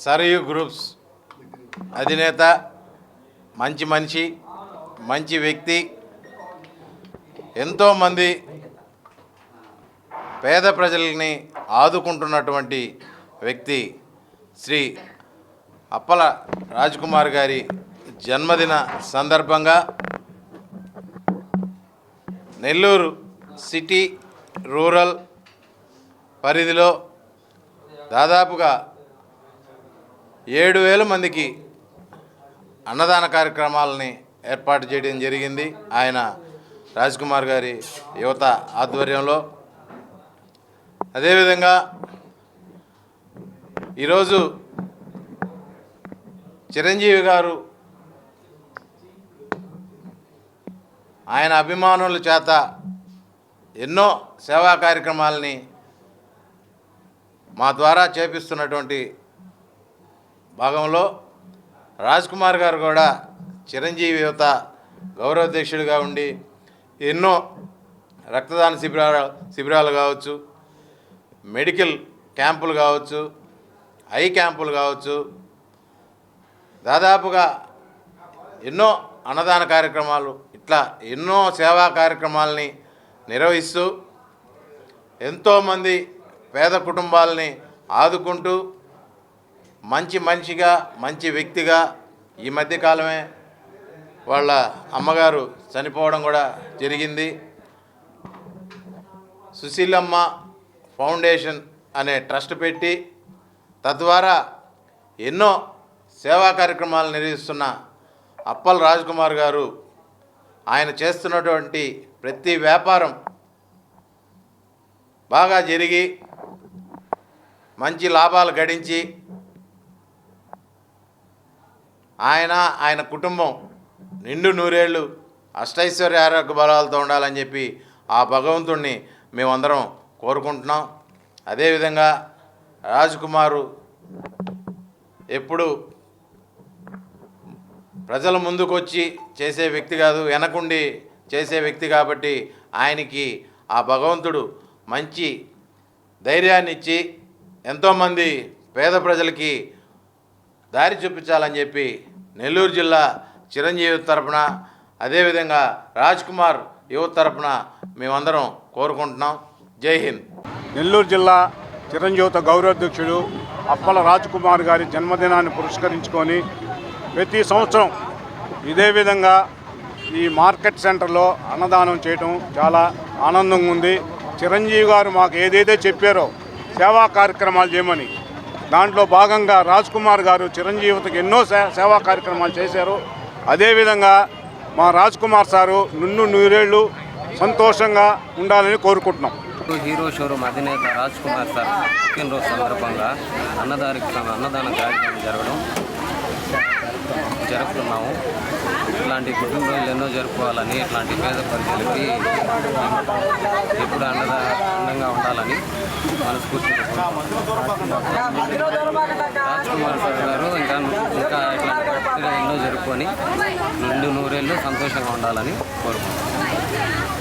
Sarayu groups అధినేత మంచి మనిషి మంచి వ్యక్తి ఎంతోమంది పేద ప్రజల్ని ఆదుకుంటున్నటువంటి వ్యక్తి శ్రీ అప్పల రాజ్కుమార్ గారి జన్మదిన సందర్భంగా నెల్లూరు సిటీ రూరల్ పరిధిలో దాదాపుగా ఏడు వేల మందికి అన్నదాన కార్యక్రమాలని ఏర్పాటు చేయడం జరిగింది. ఆయన రాజ్కుమార్ గారి యువత ఆధ్వర్యంలో. అదేవిధంగా ఈరోజు చిరంజీవి గారు ఆయన అభిమానుల చేత ఎన్నో సేవా కార్యక్రమాలని మా ద్వారా చేపిస్తున్నటువంటి భాగంలో రాజ్ కుమార్ గారు కూడా చిరంజీవి యువత గౌరవాధ్యక్షుడిగా ఉండి ఎన్నో రక్తదాన శిబిరాలు శిబిరాలు కావచ్చు మెడికల్ క్యాంపులు కావచ్చు ఐ క్యాంపులు కావచ్చు దాదాపుగా ఎన్నో అన్నదాన కార్యక్రమాలు ఇట్లా ఎన్నో సేవా కార్యక్రమాలని నిర్వహిస్తూ ఎంతోమంది పేద కుటుంబాలని ఆదుకుంటూ మంచి మనిషిగా మంచి వ్యక్తిగా ఈ మధ్యకాలమే వాళ్ళ అమ్మగారు చనిపోవడం కూడా జరిగింది. సుశీలమ్మ ఫౌండేషన్ అనే ట్రస్ట్ పెట్టి తద్వారా ఎన్నో సేవా కార్యక్రమాలు నిర్వహిస్తున్న అప్పల్ రాజ్ కుమార్ గారు ఆయన చేస్తున్నటువంటి ప్రతి వ్యాపారం బాగా జరిగి మంచి లాభాలు గడించి ఆయన ఆయన కుటుంబం నిండు నూరేళ్ళు అష్టైశ్వర్య ఆరోగ్య బలాలతో ఉండాలని చెప్పి ఆ భగవంతుణ్ణి మేమందరం కోరుకుంటున్నాం. అదేవిధంగా రాజ్కుమారు ఎప్పుడు ప్రజల ముందుకు వచ్చి చేసే వ్యక్తి కాదు వెనకుండి చేసే వ్యక్తి కాబట్టి ఆయనకి ఆ భగవంతుడు మంచి ధైర్యాన్ని ఇచ్చి ఎంతోమంది పేద ప్రజలకి దారి చూపించాలని చెప్పి నెల్లూరు జిల్లా చిరంజీవి తరపున అదేవిధంగా రాజ్ కుమార్ యువత తరపున మేమందరం కోరుకుంటున్నాం. జై హింద్. నెల్లూరు జిల్లా చిరంజీవిత గౌరవాధ్యక్షుడు అప్పల రాజ్కుమార్ గారి జన్మదినాన్ని పురస్కరించుకొని ప్రతి సంవత్సరం ఇదే విధంగా ఈ మార్కెట్ సెంటర్లో అన్నదానం చేయటం చాలా ఆనందంగా ఉంది. చిరంజీవి గారు మాకు ఏదైతే చెప్పారో సేవా కార్యక్రమాలు చేయమని దాంట్లో భాగంగా రాజ్ కుమార్ గారు చిరంజీవితకి ఎన్నో సేవా కార్యక్రమాలు చేశారు. అదేవిధంగా మా రాజ్ కుమార్ సారు నిన్ను నూరేళ్ళు సంతోషంగా ఉండాలని కోరుకుంటున్నాం. హీరో షోరూమ్ అధినేత రాజ్ కుమార్ సార్ పుట్టినరోజు సందర్భంగా అన్నదారి అన్నదాన కార్యక్రమం జరగడం జరుపుతున్నాము ఇట్లాంటి పుట్టినరోజులు ఎన్నో జరుపుకోవాలని ఇట్లాంటి పేద ప్రజలకి ఎప్పుడు అండగా అందంగా ఉండాలని మనస్ఫూర్తిగా రాజ్ సార్ గారు ఇంకా ఇంకా ఇట్లా ఎన్నో జరుపుకొని రెండు నూరేళ్ళు సంతోషంగా ఉండాలని కోరుకుంటున్నాను